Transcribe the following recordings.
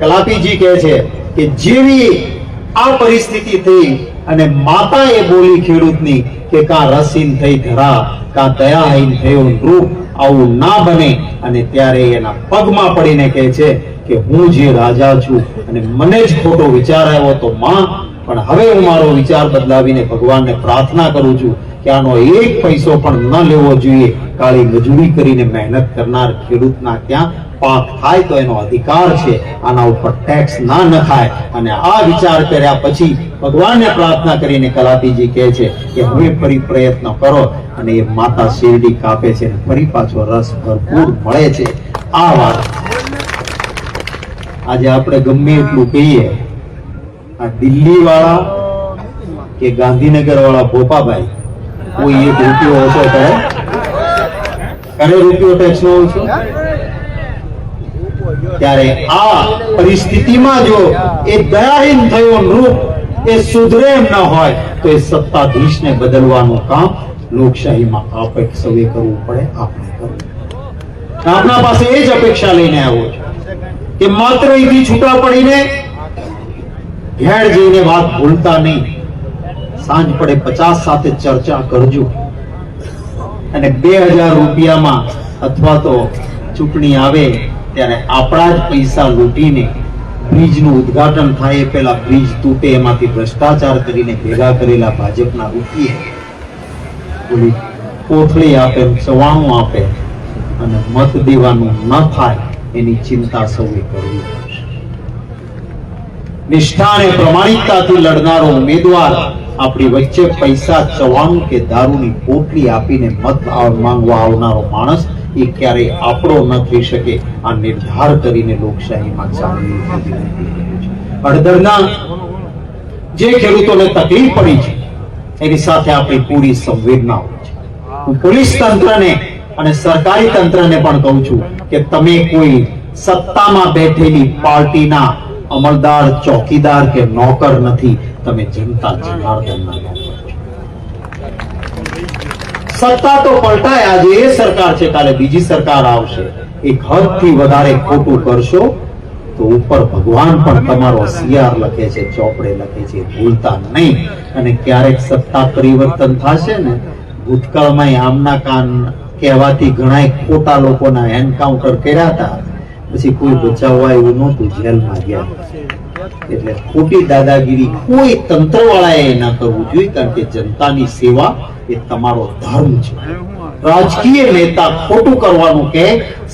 કલાપીજી કહે છે કે જેવી આ પરિસ્થિતિ થઈ અને માતાએ બોલી ખેડૂતની કે કા રસીન થઈ ધરા, કા દયાહીન થયો રૂપ આવું ના બને. અને ત્યારે એના પગમાં પડીને કહે છે કે હું જે રાજા છું અને મને જ ખોટો વિચાર આવ્યો તો માં, પણ હવે હું મારો વિચાર બદલાવીને ભગવાનને પ્રાર્થના કરું છું કે આનો એક પૈસો પણ ન લેવો જોઈએ. કાળી મજૂરી કરીને મહેનત કરનાર ખેડૂતના ત્યાં પાક થાય તો એનો અધિકાર છે. આના ઉપર ટેક્સ ના નખાય. અને આ વિચાર કર્યા પછી ભગવાનને પ્રાર્થના કરીને કલાપીજી કહે છે કે હવે ફરી પ્રયત્ન કરો અને એ માતા શેરડી કાપે છે અને ફરી પાછો રસ ભરપૂર મળે છે. આ વાત. આજે આપણે ગમે એટલું કહીએ, આ દિલ્હી વાળા કે ગાંધીનગર વાળા ભોપાભાઈ, કોઈ એક રૂપિયો ઓછો કરે? કરે રૂપિયો ટેક્સ નો ઓછો? ત્યારે આ પરિસ્થિતિમાં જો એ દયાહીન થયો નૃપ, એ સુધરે એમ ન હોય, તો એ સત્તાધીશને બદલવાનું કામ લોકશાહીમાં આપણે સૌએ કરવું પડે, આપણે કરવું આપના પાસે એ જ અપેક્ષા લઈને આવ્યો છે કે માત્ર અહીંથી છૂટા પડીને ઘેર જઈને વાત ભૂલતા નહીં. સાંજ પડે, પચાસ સાથે ચર્ચા કરજો. અને બે હજાર રૂપિયામાં અથવા તો ચૂંટણી આવે ત્યારે આપણા જ પૈસા લૂંટીને બ્રિજનું ઉદ્ઘાટન થાય એ પહેલા બ્રિજ તૂટે, એમાંથી ભ્રષ્ટાચાર કરીને ભેગા કરેલા ભાજપના રૂપિયે ઓલી કોથળી આપે, ચવાણું આપે અને મત દેવાનું ન થાય એની ચિંતા સૌએ કરવી નિષ્ઠા અને પ્રમાણિકતાથી લડનારો ઉમેદવાર આપણી વચ્ચે પૈસા, ચવાણું કે દારૂની પોટલી આપીને મત માંગવા આવનારો માણસ એ ક્યારેય આપણો ન થઈ શકે. આ નિર્ધાર કરીને લોકશાહીમાં ચાલવું હળદરના જે ખેડૂતોને તકલીફ પડી છે, એની સાથે આપણી પૂરી સંવેદનાઓ છે. હું પોલીસ તંત્રને અને સરકારી તંત્રને પણ કહું છું કે તમે કોઈ સત્તામાં બેઠેલી પાર્ટીના અમલદાર, ચોકીદાર કે નોકર નથી. તમે જનતા જનાર્દનના સત્તા તો પલટાય આજે, એ સરકાર છે, કાલે બીજી સરકાર આવશે. એક હદથી વધારે ખોટું કરશો, તો ઉપર ભગવાન પણ તમારો સિયાર લખે છે, ચોપડે લખે છે, ભૂલતા નહીં. અને ક્યારેક સત્તા પરિવર્તન થશે ને, ભૂતકાળમાં આમના કાન કહેવાથી ઘણા ખોટા લોકોના એન્કાઉન્ટર કર્યા હતા. પછી કોઈ બચાવવા એવું નહોતું, જેલમાં ગયા. એટલે ખોટી દાદાગીરી કોઈ તંત્ર વાળાએ ન કરવું જોઈએ, કારણ કે જનતાની સેવા એ તમારો ધર્મ છે. રાજકીય નેતા ખોટું કરવાનું કે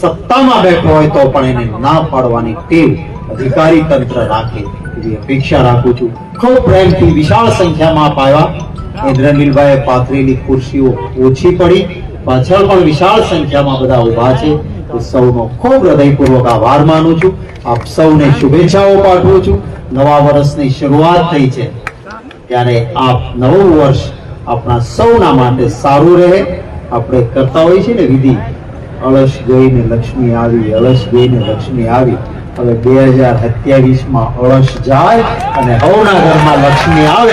સત્તામાં બેઠો હોય તો પણ એને ના પાડવાની ટેવ અધિકારી તંત્ર રાખે એવી અપેક્ષા રાખું છું. ખૂબ પ્રેમથી વિશાળ સંખ્યામાં આપ ઇન્દ્રનીલભાઈ પાથરેલી ખુરશીઓ ઓછી પડી. પાછળ પણ વિશાળ સંખ્યામાં બધા ઊભા છે. સૌનો ખૂબ હૃદયપૂર્વક આભાર માનું છું. આપ સૌને શુભેચ્છાઓ પાઠવું છું. નવા વર્ષની શરૂઆત થઈ છે. ત્યારે આપ નવું વર્ષ આપણા સૌના માટે સારું રહે. આપણે કરતા હોઈએ છીએ ને વિધિ. અળસ ગઈને લક્ષ્મી આવી અળસ ગઈને લક્ષ્મી આવી. હવે બે હજાર સત્યાવીસમાં અળસ જાય અને હવના ઘરમાં લક્ષ્મી આવે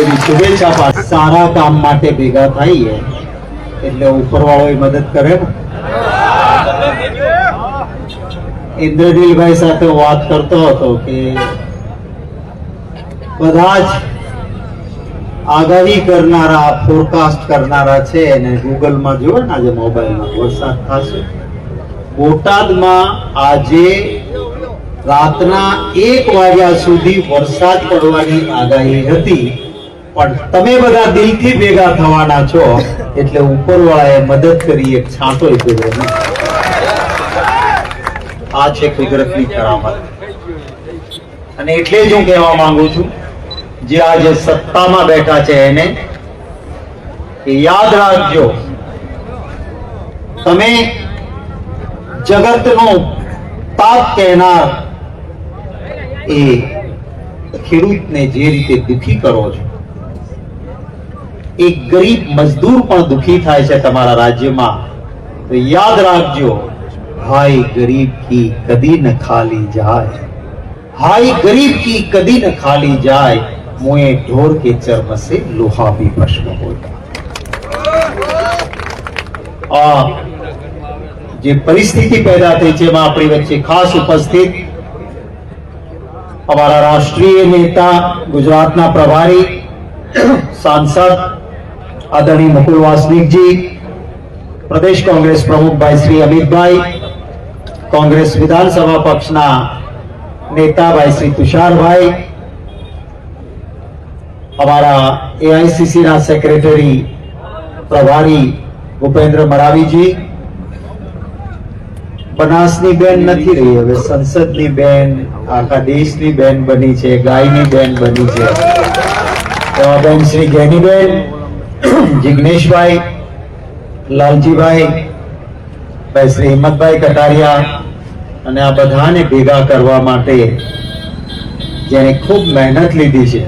એવી શુભેચ્છા સારા કામ માટે ભેગા થઈએ એટલે ઉપરવાળો મદદ કરે ને. ઇન્દ્રનીલભાઈ સાથે વાત કરતો હતો કે બધા જ આગાહી કરનારા ફોરકાસ્ટ કરનારા છે અને ગૂગલમાં જુઓ ને આજે મોબાઈલમાં વરસાદ થશે બોટાદમાં આજે રાતના એક વાગ્યા સુધી વરસાદ પડવાની આગાહી હતી પણ તમે બધા દિલથી ભેગા થવાના છો, એટલે ઉપરવાળાએ મદદ કરી, એક છાંટો કર્યો. આ છે કુદરતની કરામત. અને એટલે જ હું કહેવા માંગુ છું, જે આજે સત્તામાં બેઠા છે એને યાદ રાખજો, તમે જગતનો તાપ કહેનાર એ ખેડૂતને જે રીતે દુખી કરો છો એક ગરીબ મજદૂર પણ દુખી થાય છે તમારા રાજ્યમાં, તો યાદ રાખજો હાય ગરીબ કી કદી ન ખાલી જાય હાય ગરીબ કી કદી ન ખાલી જાય મોએ ઢોર કે ચર્મ से लोहा भी भस्म होता આ જે પરિસ્થિતિ પેદા થઈ છે એમાં આપણી વચ્ચે ખાસ ઉપસ્થિત અમારા રાષ્ટ્રીય નેતા ગુજરાતના પ્રભારી સાંસદ આદરણીય મુકુલ વાસનિકજી પ્રદેશ કોંગ્રેસ પ્રમુખભાઈ શ્રી અમિતભાઈ કોંગ્રેસ વિધાનસભા પક્ષના નેતાભાઈ શ્રી તુષારભાઈ, અમારા એઆઈસીસી ના સેક્રેટરી પ્રભારી ભૂપેન્દ્ર મરાવીજી, બનાસની બેન નથી રહી, હવે સંસદની બેન, આખા દેશની બેન બની છે, ગાયની બેન બની છે. બેન શ્રી જ્ઞાનીબેન જિગ્નેશભાઈ, લાલજીભાઈ, ભાઈ શ્રી હિંમતભાઈ કટારિયા અને આ બધાને ભેગા કરવા માટે જેને ખૂબ મહેનત લીધી છે.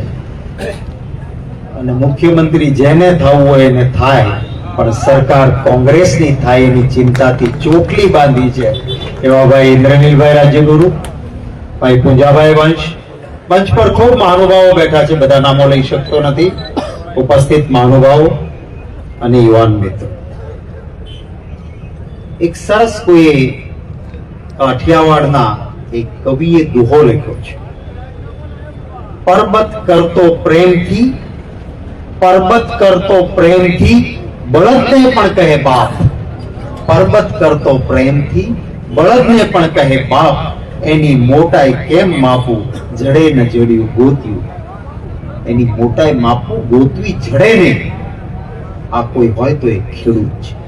અને મુખ્યમંત્રી જેને થવું હોય એને થાય, પણ સરકાર કોંગ્રેસની થાય એની ચિંતાથી ચોટલી બાંધી છે એવા ભાઈ ઇન્દ્રનીલભાઈ રાજ્યગુરુ, ભાઈ પૂંજાભાઈ વંશ. મંચ પર ખૂબ મહાનુભાવો બેઠા છે, બધા નામો લઈ શકતો નથી. ઉપસ્થિત મહાનુભાવો અને યુવાન મિત્રો. એક સરસ કોઈ કાઠિયાવાડના એક કવિએ દુહો લખ્યો છે. પરબત કરતો પ્રેમથી, પરબત કરતો પ્રેમથી બળદને પણ કહે બાપ. પરબત કરતો પ્રેમથી બળદને પણ કહે બાપ. એની મોટાઈ કેમ માપું? જડે ન જડ્યું ગોત્યું. એની મોટાઈ માપું, ગોતવી જડે ને આ કોઈ હોય તો એ ખેડૂત છે.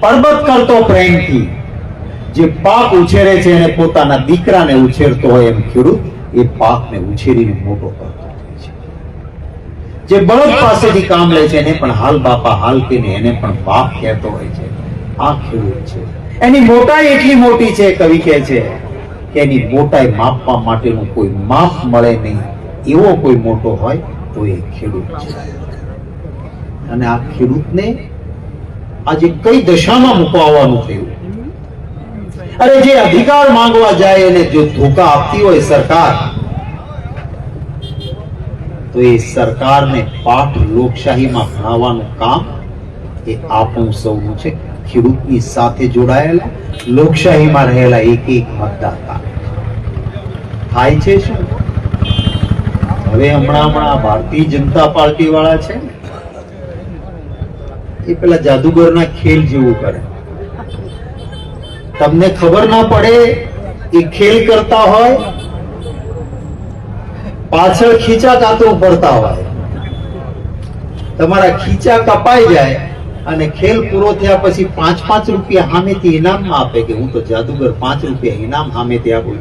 પરબત કરતો પ્રેમથી. જે પાક ઉછેરે છે એને પોતાના દીકરાને ઉછેરતો હોય એમ ખેડૂત, એ પાકને ઉછેરીને મોટો કરતો છે. જે બળદ પાસેથી કામ લે છે એને પણ હાલ બાપા હાલ કહીને એને પણ બાપ કહેતો હોય છે. આ ખેડૂત છે. એની મોટાઈ એટલી મોટી છે, કવિ કહે છે, કે એની મોટાઈ માપવા માટેનું કોઈ માપ મળે નહીં. એવો કોઈ મોટો હોય તો એ ખેડૂત છે. અને આ ખેડૂતને આજે કઈ દશામાં મૂકવાનું થયું? અરે જે અધિકાર માંગવા જાય એને જો ધોકા આપતી હોય સરકાર તો એ સરકારને પાઠ લોકશાહીમાં ભણાવવાનું કામ એ આપણું સૌનું છે. ખેડૂતની સાથે જોડાયેલા લોકશાહીમાં રહેલા એક એક મતદાતા. થાય છે શું? હવે હમણાં હમણાં ભારતીય જનતા પાર્ટી વાળા છે ને, એ પેલા જાદુગરના ખેલ જેવું કરે. તમને ખબર ના પડે, એ ખેલ કરતા હોય, પાછળ ખીચા કાતો પડતા હોય. તમારા ખીચા કપાઈ જાય અને ખેલ પૂરો થયા પછી પાંચ પાંચ રૂપિયા સામેથી ઇનામમાં આપે કે હું તો જાદુગર, પાંચ રૂપિયા ઇનામ સામેથી આપું.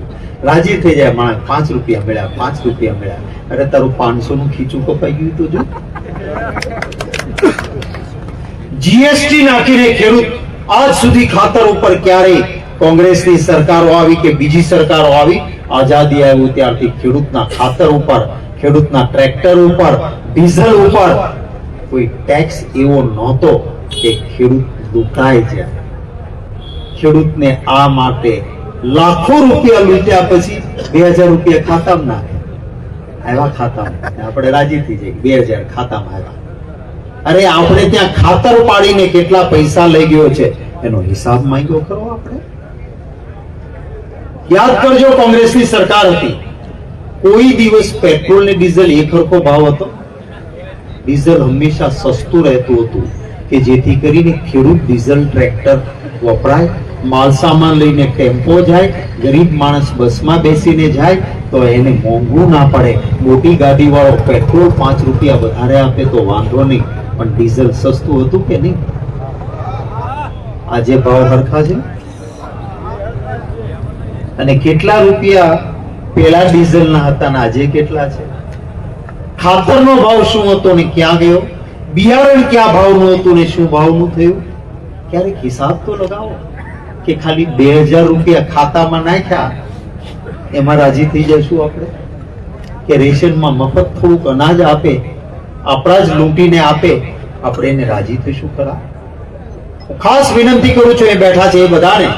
રાજી થઈ જાય માણસ, પાંચ રૂપિયા મળ્યા, પાંચ રૂપિયા મળ્યા. અરે તારું પાંચસો નું ખીચું કપાઈ ગયું તો જો. જીએસટી નાખીને ખેડૂત આજ સુધી ખાતર ઉપર ક્યારેય કોંગ્રેસની સરકારો આવી કે બીજી સરકારો આવી આઝાદી આવ્યું ત્યારથી ખેડૂતના ખાતર ઉપર, ખેડૂતના ટ્રેક્ટર ઉપર, ડીઝલ ઉપર કોઈ ટેક્સ એવો નહોતો કે ખેડૂત લૂંટાય છે ખેડૂતને આ માટે લાખો રૂપિયા લૂંટ્યા પછી બે હજાર રૂપિયા ખાતામાં નાખે આવ્યા ખાતામાં. આપણે રાજી થઈ જઈએ. બે હજાર ખાતામાં આવ્યા. અરે, આપણે ત્યાં ખાતર પાડીને કેટલા પૈસા લઈ ગયો છે? એનો હિસાબ માંગ્યો કરો આપણે. યાદ કરજો, કોંગ્રેસની સરકાર હતી. કોઈ દિવસ પેટ્રોલ ને ડીઝલ એક હરખો ભાવ હતો. ડીઝલ હંમેશા સસ્તું રહેતું હતું કે જેથી કરીને ખેડૂત ડીઝલ ટ્રેક્ટર વપરાય, માલ સામાન લઈને ટેમ્પો જાય, ગરીબ માણસ બસમાં બેસીને જાય, તો એને મોંઘું ના પડે. મોટી ગાડી વાળો પેટ્રોલ પાંચ રૂપિયા વધારે આપે તો વાંધો નહીં. પણ ડીઝલ સસ્તું હતું કે નહીં? આજે ભાવ હરખા છે? અને કેટલા રૂપિયા પેલા ડીઝલના હતા ને આજે કેટલા છે? ખાતરનો ભાવ શું હતો ને ક્યાં ગયો? બિયારણ ક્યાં ભાવનું હતું ને શું ભાવનું થયું? ક્યારેક હિસાબ તો લગાવો કે ખાલી બે હજાર રૂપિયા ખાતામાં નાખ્યા, એમાં રાજી થઈ જશું આપણે? કે રેશનમાં મફત થોડુંક અનાજ આપે આપણા લૂંટીને આપે, આપણે એને રાજી થઈશું ખરા? ખાસ વિનંતી કરું છું એ બેઠા છે એ બધાને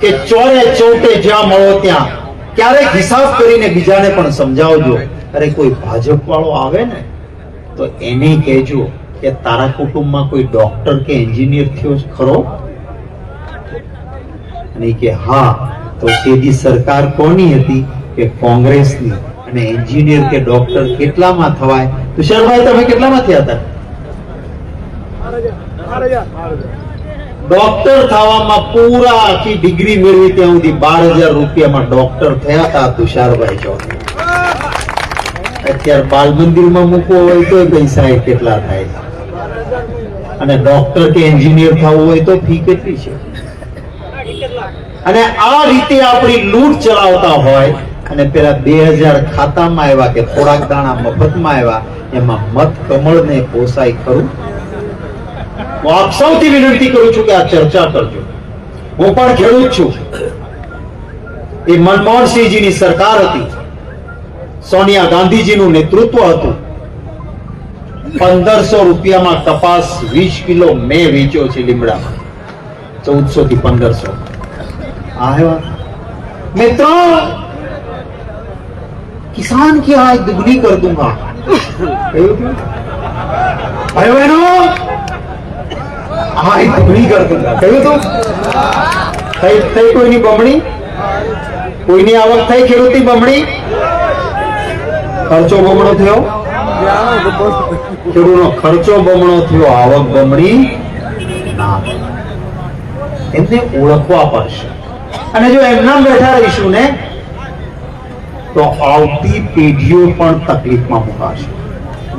કે ચોરે ચોટે જ્યાં મળો ત્યાં, ક્યારેક હિસાબ કરીને બીજાને પણ સમજાવજો. અરે કોઈ ભાજપ વાળો આવે ને, તો એને કહેજો કે તારા કુટુંબમાં કોઈ ડોક્ટર કે એન્જિનિયર થયો ખરો? અને કે હા, તો તેની સરકાર કોની હતી? કે કોંગ્રેસની. અને એન્જિનિયર કે ડોક્ટર કેટલામાં થવાય? તુષારભાઈ તમે કેટલામાં થયા હતા? ડોક્ટર થવામાં પૂરા આખી ડિગ્રી મેળવી ત્યાં સુધી બાર હજાર રૂપિયામાં ડોક્ટર થયા હતા, તુષારભાઈ ચૌધરી અત્યારે બાલ મંદિરમાં મૂકવો હોય તો પૈસા કેટલા થાય? અને ડોક્ટર કે એન્જિનિયર થવું હોય તો ફી કેટલી છે? અને આ રીતે આપણી લૂંટ ચલાવતા હોય અને પેલા બે હજાર ખાતામાં આવ્યા કે થોડાક દાણા મફતમાં આવ્યા એમાં મત કમળને પોસાય ખરું? હું આપ સૌથી વિનંતી કરું છું કે આ ચર્ચા કરજો. હું પણ ખેડૂત છું. એ મનમોહનસિંહજીની સરકાર હતી. સોનિયા ગાંધીજીનું નેતૃત્વ હતું. પંદરસો રૂપિયામાં કપાસ વીસ કિલો મેં વેચ્યો છે લીમડામાં. ચૌદસો થી પંદરસો આવ્યા મિત્રો કિસાન की आय दुगनी कर दूंगा કહ્યું તું? ભાઈઓ બહેનો આય दुगनी कर दूंगा કહ્યું તું થઈ થઈ કોઈની બમણી કોઈની આવક થઈ ખેડૂતની બમણી ખર્ચો બમણો થયો ખેડૂતનો ખર્ચો બમણો થયો આવક બમણી ના એમને ઓળખવા પડશે અને જો એમના બેઠા રહીશું ને તો આવતી પેઢીઓ પણ તકલીફમાં મુકાશે.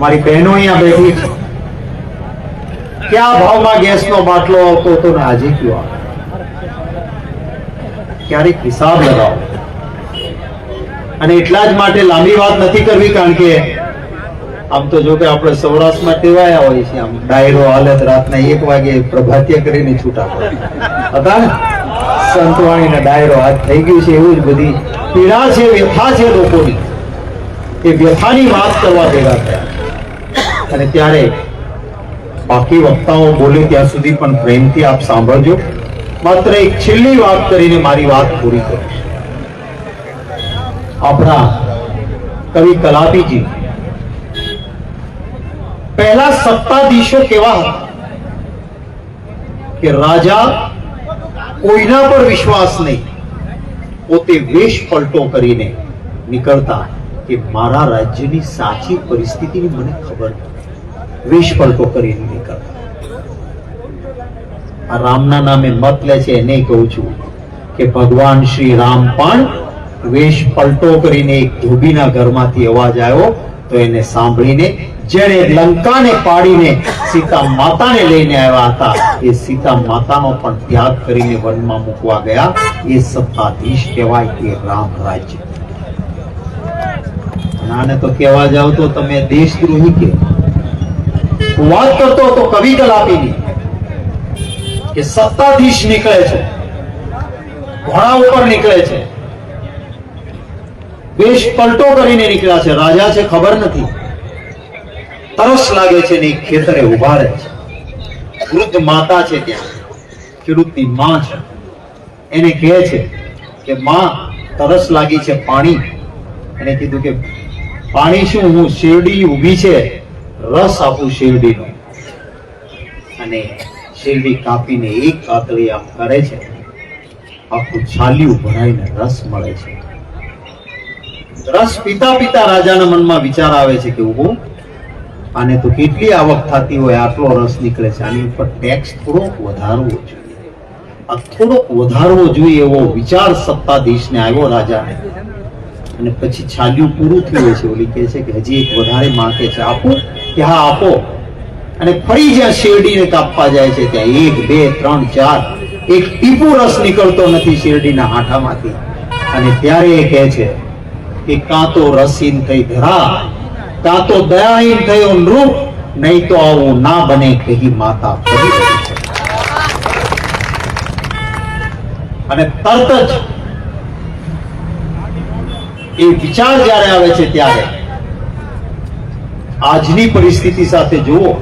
મારી બહેનો અહીંયા બેઠી ક્યાં ભાવમાં ગેસનો બાટલો આવતો હતો ને આજે કયો આવે? ક્યારેક હિસાબ લગાવો. અને એટલા જ માટે લાંબી વાત નથી કરવી કારણ કે આમ તો જો કે આપણે સૌરાષ્ટ્રમાં ટેવાયા હોય છે આમ, ડાયરો હાલત રાતના એક વાગે પ્રભાત્ય કરીને છૂટા હતા ને? સંતવાણીના ડાયરો હાથ થઈ ગયું છે, એવું જ બધી પીડા છે વ્યથા છે લોકોની એ વ્યથાની વાત કરવા ભેગા થયા અને ત્યારે બાકી વક્તાઓ બોલે ત્યાં સુધી પણ પ્રેમથી આપ સાંભળજો માત્ર એક છેલ્લી વાત કરીને મારી વાત પૂરી કરીશ આપણા કવિ કલાપીજી પહેલા સત્તાધીશો કેવા હતા કે રાજા કોઈના પર વિશ્વાસ નહીં પોતે વેશ પલટો કરીને નીકળતા કે મારા રાજ્યની સાચી પરિસ્થિતિની મને ખબર વેશ પલટો કરીને નીકળતા. આ રામના નામે મત લે છે, એને કહું છું કે ભગવાન શ્રી રામ પણ વેશ પલટો કરીને એક ધોબીના ઘરમાંથી અવાજ આવ્યો. તો એને સાંભળીને જેણે લંકાને પાડીને સીતા માતાને લઈને આવ્યા હતા, એ સીતા માતાનો પણ ત્યાગ કરીને વનમાં મૂકવા ગયા. એ સત્તાધીશ કહેવાય એ રામ રાજ્ય. નાને તો કહેવા જાવ તો તમે દેશદ્રોહી કે. વાત કરતો તો કવિ કલાપીની કે સત્તાધીશ નીકળે છે, ઘોડા ઉપર નીકળે છે. વેશ પલટો કરીને નીકળ્યા છે. રાજા છે, ખબર નથી. તરસ લાગે છે ને ખેતરે ઊભા રહે છે. વૃદ્ધ માતા છે ત્યાં. ખેડૂતની માં છે. એને કહે છે કે, માં, તરસ લાગી છે પાણી. એને કીધું કે, પાણી શું? હું શેરડી ઊભી છે. રસ આપું શેરડીનો. અને શેરડી કાપીને એક કાતળી આમ કરે છે. આખું છાલિયું ભરાઈને રસ મળે છે. રસ પીતા પીતા રાજાના મનમાં વિચાર આવે છે કે ઊભો આને તો કેટલી આવક થતી હોય, આટલો રસ નીકળે છે. આની ઉપર ટેક્સ થોડોક વધારવો જોઈએ. આ થોડોક વધારવો જોઈએ એવો વિચાર સત્તાધીશને આવ્યો રાજાને. અને પછી છાલ્યું પૂરું થયું છે ઓલી કહે છે કે, હજી એક વધારે માંગે છે. આપો, કે હા, આપો. અને ફરી જ્યાં શેરડીને કાપવા જાય છે, ત્યાં એક, બે, ત્રણ, ચાર, એક ટીપુ રસ નીકળતો નથી શેરડીના હાંઠામાંથી. અને ત્યારે એ કહે છે કે કાં તો રસીન થઈ ધરા કાં તો દયાહીન થયો નૃપ, નહીં તો આવું ના બને કહી માતા અને તરત જ એ વિચાર જ્યારે આવે છે ત્યારે, આજની પરિસ્થિતિ સાથે જુઓ.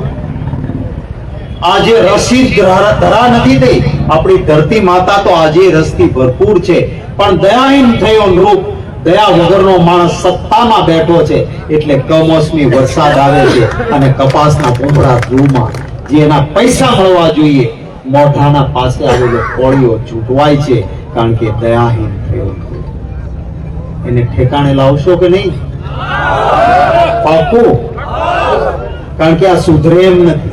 આજે રસી ધરા નથી થઈ. આપણી ધરતી માતા તો આજે રસથી ભરપૂર છે. પણ દયાહીન થયો નૃપ દયા વગરનો માણસ સત્તામાં બેઠો છે એટલે કમોસમી વરસાદ આવે છે અને કપાસના પૂંપડા ધ્રુવમાં જે એના પૈસા મળવા જોઈએ, મોઢાના પાસે આવેલો કોળીઓ ચૂંટવાય છે કારણ કે દયાહીન થયો એને ઠેકાણે લાવશો કે નહીં? પાકું? કારણ કે આ સુધરે એમ નથી.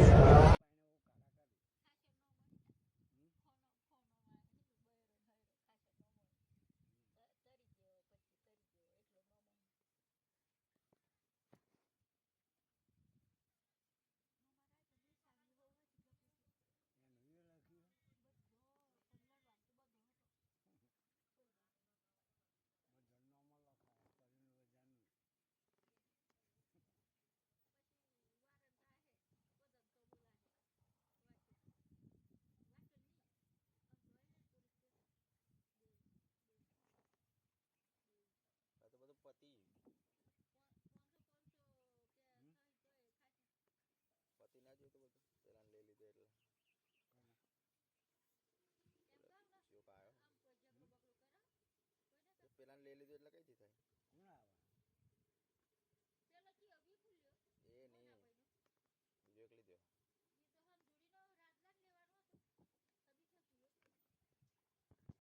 પતી પતી ના જોયું તો બધું પેલા લઈ લીધું એટલે પેલા લઈ લીધું એટલે થાય